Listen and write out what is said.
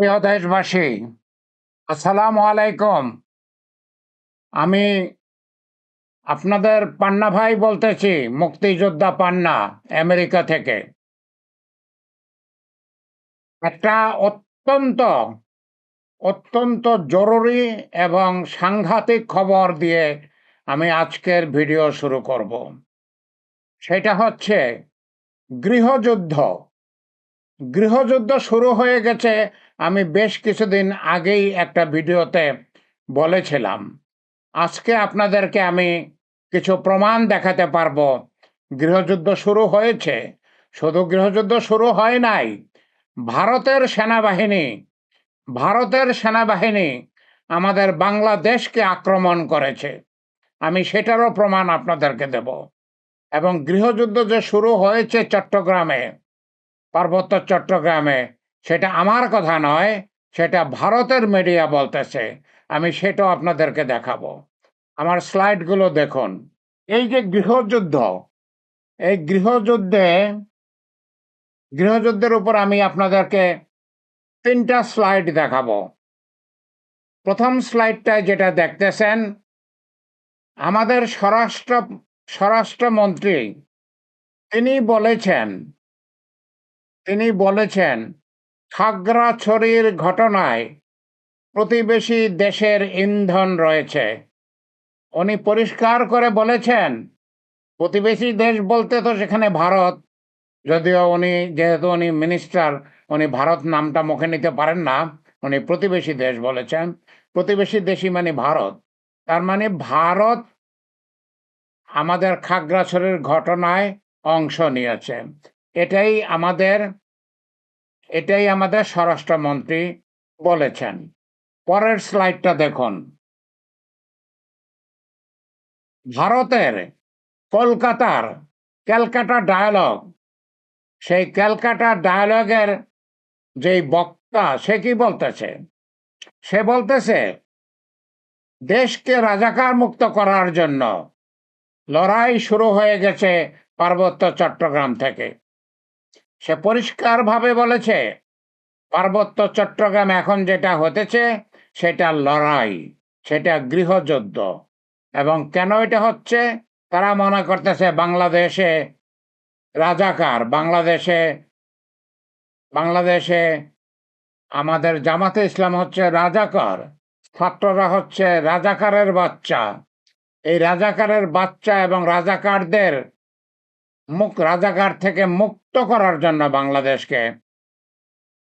প্রিয় দেশবাসী আসসালামু আলাইকুম। আমি আপনাদের পান্না ভাই বলতেছি, মুক্তিযোদ্ধা পান্না, আমেরিকা থেকে। একটা অত্যন্ত অত্যন্ত জরুরি এবং সাংঘাতিক খবর দিয়ে আমি আজকের ভিডিও শুরু করব। সেটা হচ্ছে, গৃহযুদ্ধ। গৃহযুদ্ধ শুরু হয়ে গেছে আমি বেশ কিছুদিন আগেই একটা ভিডিওতে বলেছিলাম। আজকে আপনাদেরকে আমি কিছু প্রমাণ দেখাতে পারব। গৃহযুদ্ধ শুরু হয়েছে। শুধু গৃহযুদ্ধ শুরু হয় নাই, ভারতের সেনাবাহিনী ভারতের সেনাবাহিনী আমাদের বাংলাদেশকে আক্রমণ করেছে। আমি সেটারও প্রমাণ আপনাদেরকে দেব। এবং গৃহযুদ্ধ যে শুরু হয়েছে চট্টগ্রামে, পার্বত্য চট্টগ্রামে সেটা আমার কথা নয়, সেটা ভারতের মিডিয়া বলতেছে। আমি সেটাও আপনাদেরকে দেখাবো। আমার স্লাইডগুলো দেখুন। এই যে গৃহযুদ্ধ, এই গৃহযুদ্ধে, গৃহযুদ্ধের উপর আমি আপনাদেরকে তিনটা স্লাইড দেখাবো। প্রথম স্লাইডটায় যেটা দেখতেছেন, আমাদের স্বরাষ্ট্র, স্বরাষ্ট্রমন্ত্রী, তিনি বলেছেন তিনি বলেছেন খাগড়াছড়ির ঘটনায় প্রতিবেশী দেশের ইন্ধন রয়েছে। উনি পরিষ্কার করে বলেছেন, প্রতিবেশী দেশ বলতে তো সেখানে ভারত, যদিও উনি, যেহেতু উনি মিনিস্টার উনি ভারত নামটা মুখে নিতে পারেন না, উনি প্রতিবেশী দেশ বলেছেন। প্রতিবেশী দেশই মানে ভারত। তার মানে ভারত আমাদের খাগড়াছড়ির ঘটনায় অংশ নিয়েছে। এটাই আমাদের এটাই আমাদের স্বরাষ্ট্রমন্ত্রী বলেছেন। পরের স্লাইডটা দেখুন। ভারতের কলকাতার ক্যালকাটা ডায়ালগ, সেই ক্যালকাটা ডায়ালগের যেই বক্তা, সে কি বলতেছে? সে বলতেছে, দেশকে রাজাকার মুক্ত করার জন্য লড়াই শুরু হয়ে গেছে পার্বত্য চট্টগ্রাম থেকে। সে পরিষ্কারভাবে বলেছে, পার্বত্য চট্টগ্রাম এখন যেটা হতেছে, সেটা লড়াই, সেটা গৃহযুদ্ধ। এবং কেন এটা হচ্ছে? তারা মনে করতেছে বাংলাদেশে রাজাকার, বাংলাদেশে বাংলাদেশে আমাদের জামাতে ইসলাম হচ্ছে রাজাকার, ছাত্ররা হচ্ছে রাজাকারের বাচ্চা। এই রাজাকারের বাচ্চা এবং রাজাকারদের মুখ রাজাকার থেকে মুক্ত করার জন্য বাংলাদেশকে